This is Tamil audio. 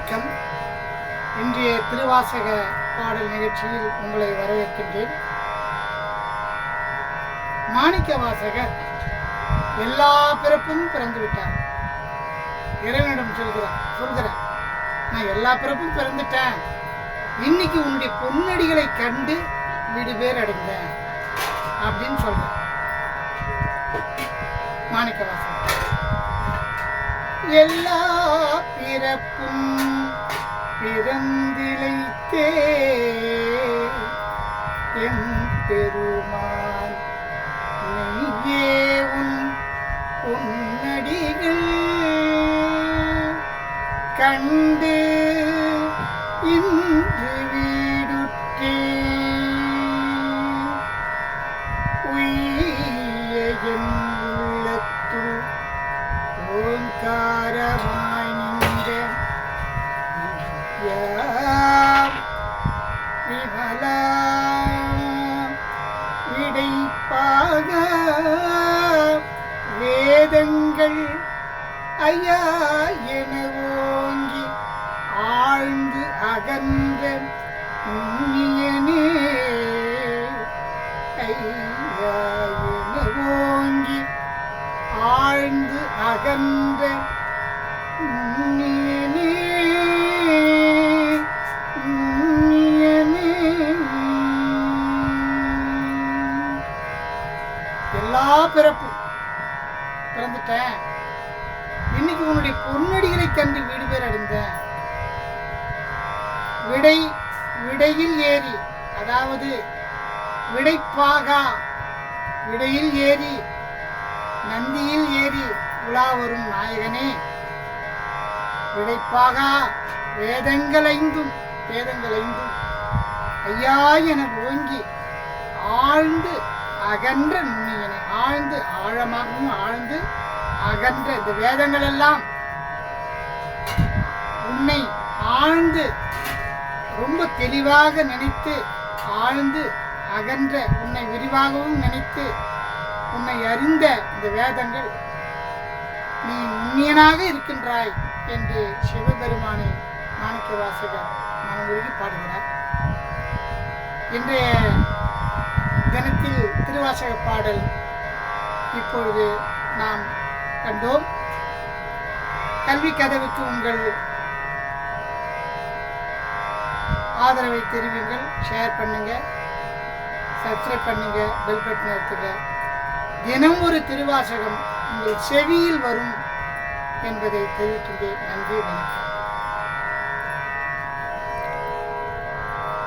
வணக்கம். இன்றைய திருவாசக பாடல் நிகழ்ச்சியில் உங்களை வரவேற்கின்றேன். மாணிக்க வாசகர் எல்லா பிறப்பும் பிறந்து விட்டார். இறைவனிடம் சொல்கிறார் சொல்கிறார் நான் எல்லா பிறப்பும் பிறந்துட்டேன். இன்னைக்கு உன்னுடைய பொன்னடிகளை கண்டு வீடு பேர் அடைந்தேன் அப்படின்னு சொல்றார். மாணிக்க வாசகர் எல்லா பிறப்பும் பிறந்திழைத்தே. எம் பெருமான் நெய்யே உன் உன்னடிகள் கண்டு இன்று விமலா விடைப்பாக வேதங்கள் ஐயா என ஓங்கி ஆழ்ந்து அகன்ற நுண்ணியனே ஐயா என ஓங்கி ஆழ்ந்து அகன்ற எல்லா பிறப்பு பிறந்துட்டேன். இன்னைக்கு உன்னுடைய பொன்னடிகளை கண்டு வீடு பேர் அடைந்தேன் விடை விடையில் ஏறி அதாவது விடைப்பாகா விடையில் ஏறி நந்தியில் ஏறி உலா வரும் நாயகனே. விடைப்பாகா வேதங்கள் ஐந்தும் வேதங்கள் ஐந்தும் ஐயா என ஓங்கி ஆழ்ந்து அகன்ற நுண்ணியன். ஆழ்ந்து ஆழமாகவும் ஆழ்ந்து அகன்ற. இந்த வேதங்கள் எல்லாம் உன்னை ஆழ்ந்து ரொம்ப தெளிவாக நினைத்து ஆழ்ந்து அகன்ற உன்னை விரிவாகவும் நினைத்து உன்னை அறிந்த இந்த வேதங்கள் நீ உண்மையனாக இருக்கின்றாய் என்று சிவபெருமானை மாணிக்க வாசகர் மனமுருகி பாடுகிறார். இன்றைய தினத்தில் திருவாசக பாடல் இப்பொழுது நாம் கண்டோம். கல்வி கதவுக்கு உங்கள் ஆதரவை தெரிவிங்கள் ஷேர் பண்ணுங்க. சப்ஸ்கிரைப் பண்ணுங்க. பெல் பட்டன் எடுத்துங்க தினம் ஒரு திருவாசகம் உங்கள் செவியில் வரும் என்பதை தெரிவிக்கின்றேன் நன்றி வணக்கம்.